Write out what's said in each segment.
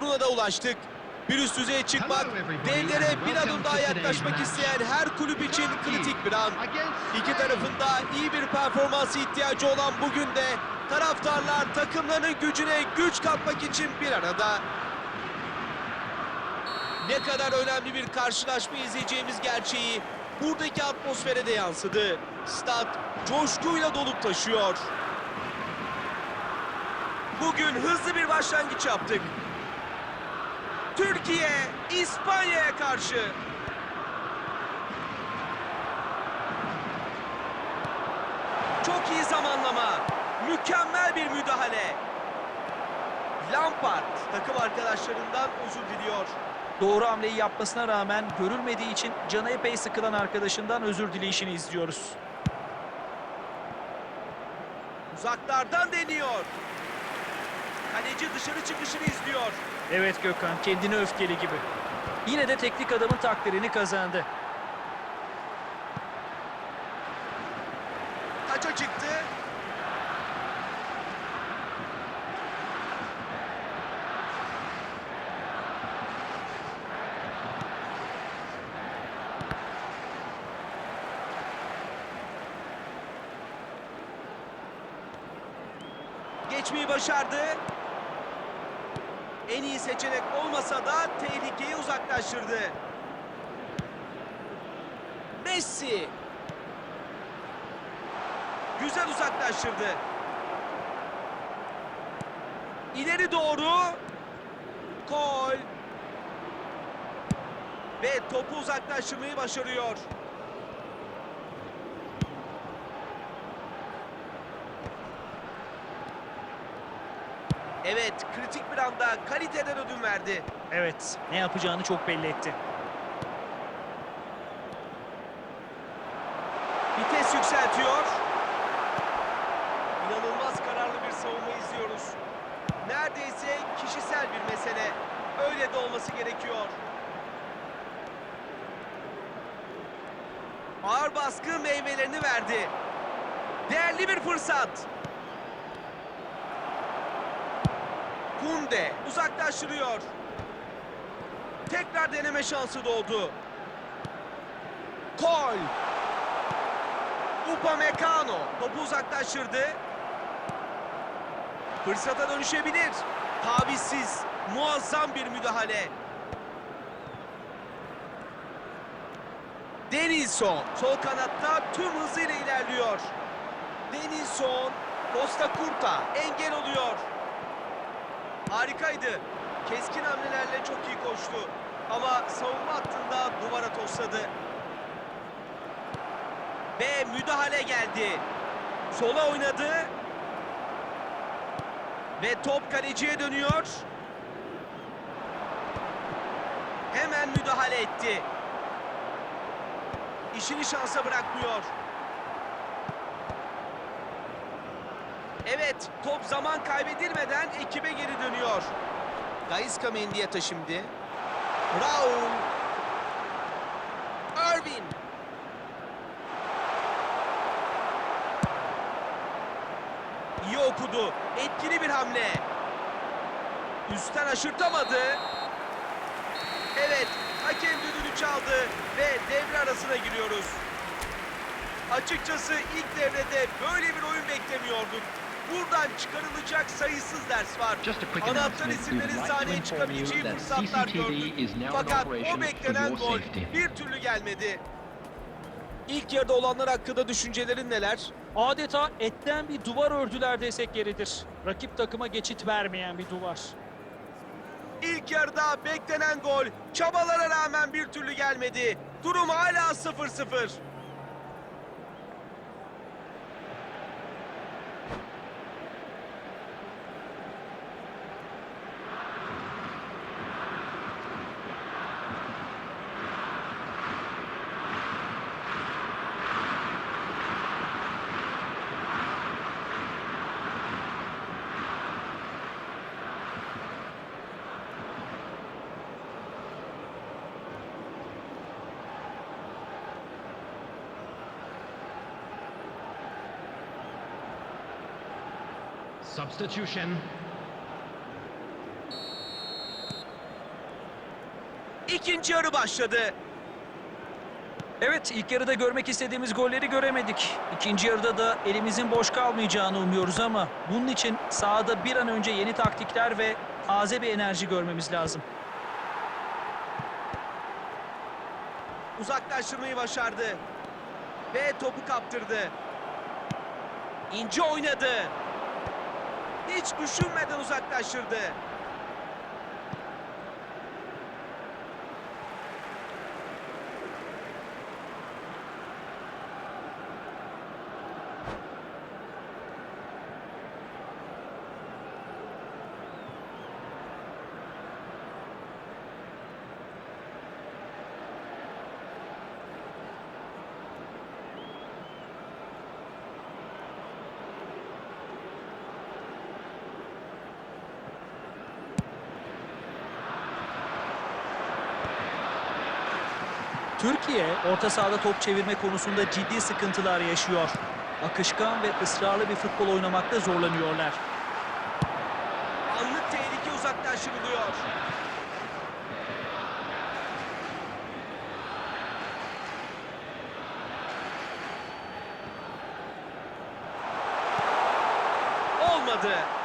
Buna da ulaştık. Bir üst düzeye çıkmak, devlere bir adım daha yaklaşmak isteyen her kulüp için kritik bir an. İki tarafında iyi bir performansı ihtiyacı olan bugün de taraftarlar takımlarının gücüne güç katmak için bir arada. Ne kadar önemli bir karşılaşma izleyeceğimiz gerçeği buradaki atmosfere de yansıdı. Stat coşkuyla dolup taşıyor. Bugün hızlı bir başlangıç yaptık. Türkiye İspanya'ya karşı. Çok iyi zamanlama. Mükemmel bir müdahale. Lampard takım arkadaşlarından özür diliyor. Doğru hamleyi yapmasına rağmen görülmediği için canı epey sıkılan arkadaşından özür dileyişini izliyoruz. Uzaklardan deniyor. Kaleci dışarı çıkışını izliyor. Evet Gökhan kendine öfkeli gibi. Yine de teknik adamın takdirini kazandı. Taça çıktı. Geçmeyi başardı. En iyi seçenek olmasa da tehlikeyi uzaklaştırdı. Messi Güzel uzaklaştırdı. İleri doğru. Gol. Ve topu uzaklaştırmayı başarıyor. Evet, kritik bir anda kaliteden ödün verdi. Evet ne yapacağını çok belli etti. Vites yükseltiyor. İnanılmaz kararlı bir savunma izliyoruz. Neredeyse kişisel bir mesele. Öyle de olması gerekiyor. Ağır baskı meyvelerini verdi. Değerli bir fırsat. Kunde uzaklaştırıyor. Tekrar deneme şansı doğdu. Kol. Upamecano topu uzaklaştırdı. Fırsata dönüşebilir. Tavizsiz, muazzam bir müdahale. Denilson sol kanatta tüm hızıyla ilerliyor. Denilson, Costa Curta engel oluyor. Harikaydı. Keskin hamlelerle çok iyi koştu. Ama savunma hattında duvara tosladı. Ve müdahale geldi. Sola oynadı. Ve top kaleciye dönüyor. Hemen müdahale etti. İşini şansa bırakmıyor. Evet, top zaman kaybedilmeden ekibe geri dönüyor. Gaisca Mendy'e şimdi. Raul. Irvin. İyi okudu. Etkili bir hamle. Üstten aşırtamadı. Evet, hakem düdüğünü çaldı ve devre arasına giriyoruz. Açıkçası ilk devrede böyle bir oyun beklemiyorduk. Buradan çıkarılacak sayısız ders var. Anahtar isimlerin sahneye çıkabileceği fırsatlar gördük. is now in Fakat operation o beklenen gol bir türlü gelmedi. İlk yarıda olanlar hakkında düşüncelerin neler? Adeta etten bir duvar ördüler desek yeridir. Rakip takıma geçit vermeyen bir duvar. İlk yarıda beklenen gol çabalara rağmen bir türlü gelmedi. Durum hala 0-0. Substitution. İkinci yarı başladı. Evet ilk yarıda görmek istediğimiz golleri göremedik. İkinci yarıda da elimizin boş kalmayacağını umuyoruz ama bunun için sahada bir an önce yeni taktikler ve taze bir enerji görmemiz lazım. Uzaklaştırmayı başardı. Ve topu kaptırdı. İnce oynadı. Hiç düşünmeden uzaklaştırdı. Türkiye orta sahada top çevirme konusunda ciddi sıkıntılar yaşıyor. Akışkan ve ısrarlı bir futbol oynamakta zorlanıyorlar. Anlık tehlike uzaklaştırılıyor. Olmadı.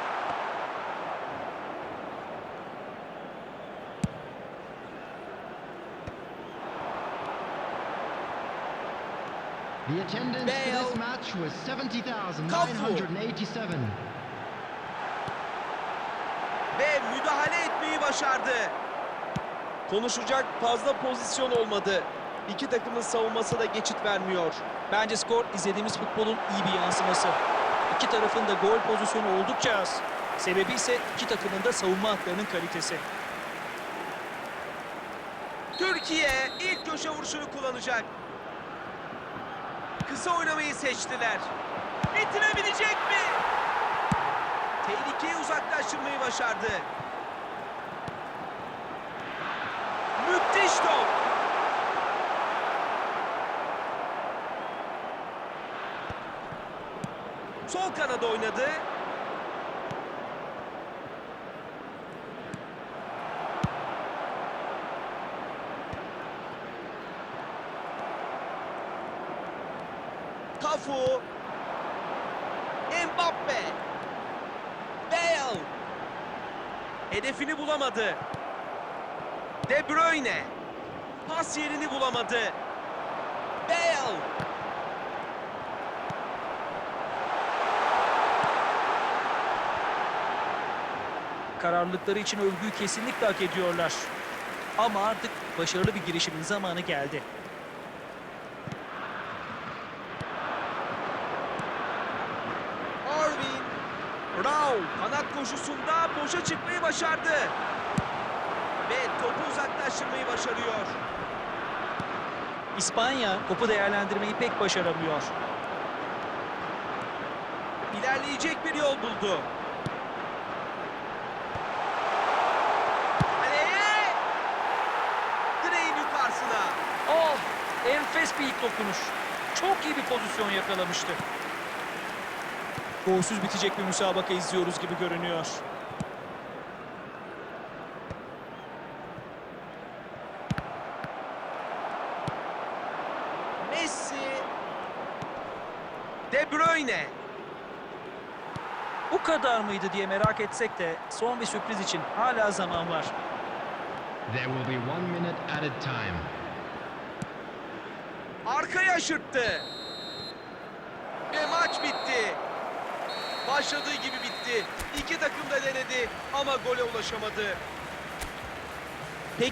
The attendance for Bale. this match was 70,987. Ve müdahale etmeyi başardı. Konuşacak fazla pozisyon olmadı. İki takımın savunması da geçit vermiyor. Bence skor izlediğimiz futbolun iyi bir yansıması. İki tarafın da gol pozisyonu oldukça az. Sebebi ise iki takımın da savunma hatlarının kalitesi. Türkiye ilk köşe vuruşunu kullanacak. Kısa oynamayı seçtiler. Bitirebilecek mi? Tehlikeyi uzaklaştırmayı başardı. Müthiş top. Sol kanada oynadı. Tafu. Mbappe. Bale. Hedefini bulamadı. De Bruyne. Pas yerini bulamadı. Bale. Kararlılıkları için övgüyü kesinlikle hak ediyorlar. Ama artık başarılı bir girişimin zamanı geldi. Rao kanat koşusunda boşa çıkmayı başardı. Ve topu uzaklaştırmayı başarıyor. İspanya topu değerlendirmeyi pek başaramıyor. İlerleyecek bir yol buldu. Kaleye! Direğin yukarısına. Oh! Enfes bir ilk dokunuş. Çok iyi bir pozisyon yakalamıştı. Golsüz bitecek bir müsabaka izliyoruz gibi görünüyor. Messi. De Bruyne. Bu kadar mıydı diye merak etsek de son bir sürpriz için hala zaman var. There will be one minute added time. Arkaya aşırttı. Ve maç bitti. Başladığı gibi bitti. İki takım da denedi ama gole ulaşamadı.